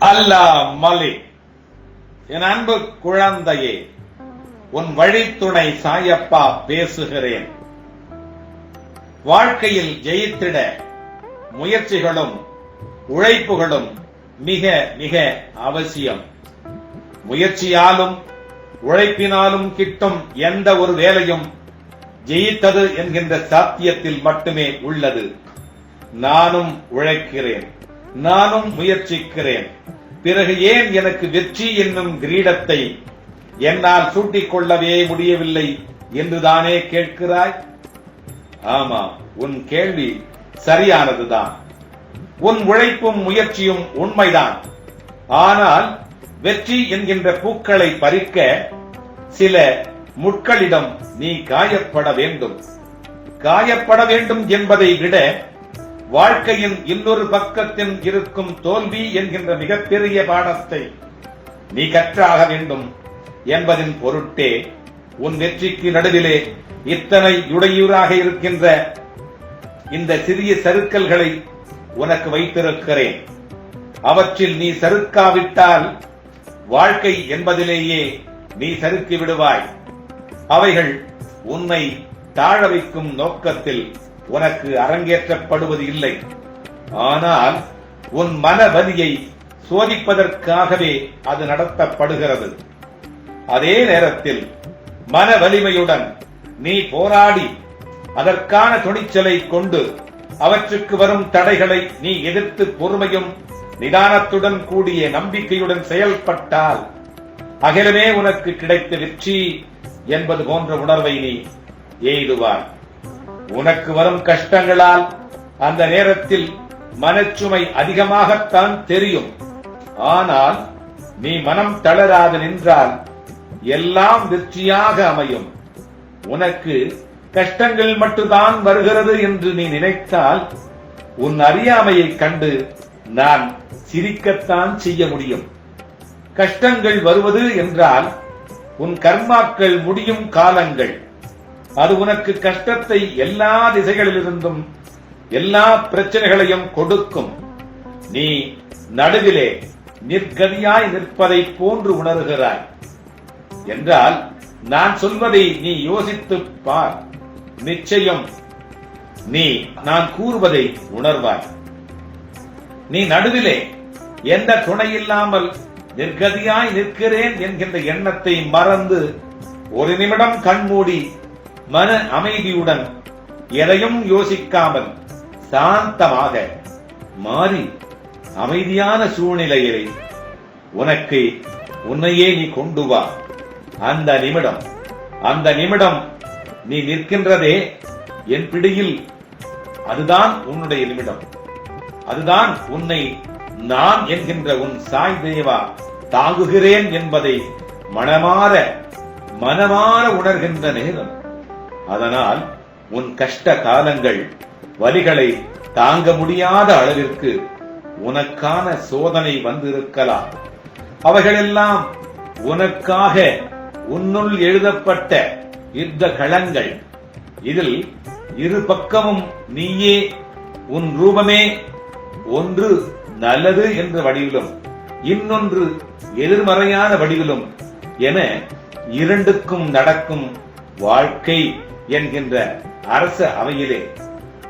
அல்லா மலி. என் அன்பு குழந்தையே உன் வழித்துணை சாயப்பா பேசுகிறேன். வாழ்க்கையில் ஜெயித்திட முயற்சிகளும் உழைப்புகளும் மிக மிக அவசியம். முயற்சியாலும் உழைப்பினாலும் கிட்டும் எந்த ஒரு வேலையும் ஜெயித்தது என்கின்ற சாத்தியத்தில் மட்டுமே உள்ளது. நானும் உழைக்கிறேன். நானும் முயற்சிக்கிறேன். பிறகு ஏன் எனக்கு வெற்றி என்னும் கிரீடத்தை என்னால் சூட்டிக் கொள்ளவே முடியவில்லை என்றுதானே கேட்கிறாய்? ஆமா உன் கேள்வி சரியானதுதான். உன் உழைப்பும் முயற்சியும் உண்மைதான். ஆனால் வெற்றி என்கின்ற பூக்களை பறிக்க சில முட்களிடம் நீ காயப்பட வேண்டும். காயப்பட வேண்டும் என்பதை விட வாழ்க்கையின் இன்னொரு பக்கத்தில் இருக்கும் தோல்வி என்கின்ற மிகப்பெரிய பாடத்தை நீ கற்றாக வேண்டும் என்பதின் பொருட்டே உன் வெற்றிக்கு நடுவிலே இத்தனை இடையூறாக இருக்கின்ற இந்த சிறிய சருக்கல்களை உனக்கு வைத்திருக்கிறேன். அவற்றில் நீ சறுக்காவிட்டால் வாழ்க்கை என்பதிலேயே நீ சறுக்கி விடுவாய். அவைகள் உன்னை தாழ வைக்கும் நோக்கத்தில் உனக்கு அரங்கேற்றப்படுவது இல்லை. ஆனால் உன் மன வலியை சோதிப்பதற்காகவே அது நடத்தப்படுகிறது. அதே நேரத்தில் மன வலிமையுடன் நீ போராடி அதற்கான துணிச்சலை கொண்டு அவற்றுக்கு வரும் தடைகளை நீ எதிர்த்து பொறுமையும் நிதானத்துடன் கூடிய நம்பிக்கையுடன் செயல்பட்டால் அகிலமே உனக்கு கிடைத்த வெற்றி என்பது போன்ற உணர்வை நீ எய்துவாய். உனக்கு வரும் கஷ்டங்களால் அந்த நேரத்தில் மனச்சுமை அதிகமாகத்தான் தெரியும். ஆனால் நீ மனம் தளராது நின்றால் எல்லாம் வெற்றியாக அமையும். உனக்கு கஷ்டங்கள் மட்டும்தான் வருகிறது என்று நீ நினைத்தால் உன் அறியாமையைக் கண்டு நான் சிரிக்கத்தான் செய்ய முடியும். கஷ்டங்கள் வருவது என்றால் உன் கர்மாக்கள் முடியும் காலங்கள். அது உனக்கு கஷ்டத்தை எல்லா திசைகளிலிருந்தும் எல்லா பிரச்சனைகளையும் கொடுக்கும். நீ நடுவிலே நிற்கதியாய் நிற்பதை போன்று உணர்கிறாய். என்றால் நான் சொல்வதை நீ யோசித்துப் பார். நிச்சயம் நீ நான் கூறுவதை உணர்வாய். நீ நடுவிலே எந்த துணையில்லாமல் நிர்கதியாய் நிற்கிறேன் என்கின்ற எண்ணத்தை மறந்து ஒரு நிமிடம் கண்மூடி மன அமைதியுடன் எதையும் யோசிக்காமல் சாந்தமாக மாறி அமைதியான சூழ்நிலையிலே உனக்கு உன்னையே நீ கொண்டு வா. அந்த நிமிடம் அந்த நிமிடம் நீ நிற்கின்றதே என் பிடியில். அதுதான் உன்னுடைய நிமிடம். அதுதான் உன்னை நான் என்கின்ற உன் சாய் தேவா தாங்குகிறேன் என்பதை மனமாற மனமாற உணர்கின்ற நேரம். அதனால் உன் கஷ்ட காலங்கள் வலிகளை தாங்க முடியாத அளவிற்கு உனக்கான சோதனை வந்திருக்கலாம். அவைகளெல்லாம் உனக்காக உன்னுள் எழுதப்பட்ட யுத்த களங்கள். இதில் இரு பக்கமும் நீயே உன் ரூபமே ஒன்று நல்லது என்ற வடிவிலும் இன்னொன்று எதிர்மறையான வடிவிலும் என இரண்டுக்கும் நடக்கும் வாழ்க்கை என்கின்ற அரச அவையிலே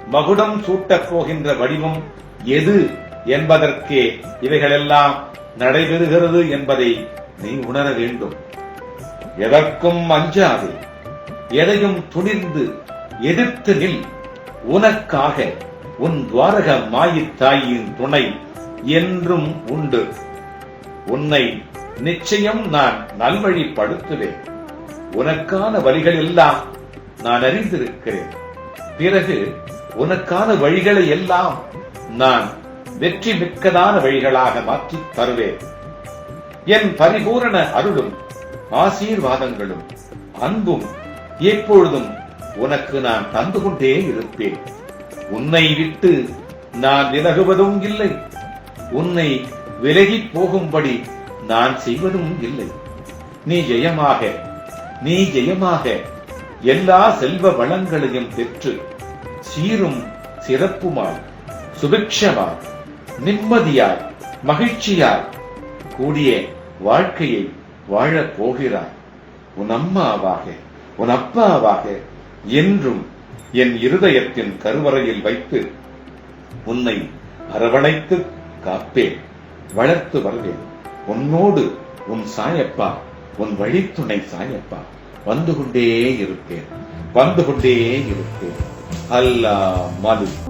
மகுடம் சூட்டப் போகின்ற வடிவம் எது என்பதற்கே இவைகளெல்லாம் நடைபெறுகிறது என்பதை நீ உணர வேண்டும். எதற்கும் அஞ்சாதே. எதையும் துணிந்து எதிர்த்து நில். உனக்காக உன் துவாரக மாயித் தாயின் துணை என்றும் உண்டு. உன்னை நிச்சயம் நான் நல்வழிப்படுத்துவேன். உனக்கான வழிகள் எல்லாம் நான் அறிந்திருக்கிறேன். பிறகு உனக்கான வழிகளை எல்லாம் நான் வெற்றி மிக்கதான வழிகளாக மாற்றி தருவேன். என் பரிபூரண அருளும் ஆசீர்வாதங்களும் அன்பும் எப்பொழுதும் உனக்கு நான் தந்து கொண்டே இருப்பேன். உன்னை விட்டு நான் விலகுவதும் இல்லை. உன்னை விலகிப் போகும்படி நான் செய்வதும் இல்லை. நீ ஜெயமாக நீ ஜெயமாக எல்லா செல்வ வளங்களையும் பெற்று சீரும் சிறப்புமாய் சுபிக்ஷமாய் நிம்மதியாய் மகிழ்ச்சியாய் கூடிய வாழ்க்கையை வாழப் போகிறாய். உன் அம்மாவாக உன் அப்பாவாக என்றும் என் இருதயத்தின் கருவறையில் வைத்து உன்னை அரவணைத்து காப்பேன் வளர்த்து வருவேன். உன்னோடு உன் சாயப்பா உன் வழித்துணை சாயப்பா. வந்து கொண்டே இருப்பேன். வந்து கொண்டே இருப்பேன். அல்லா மது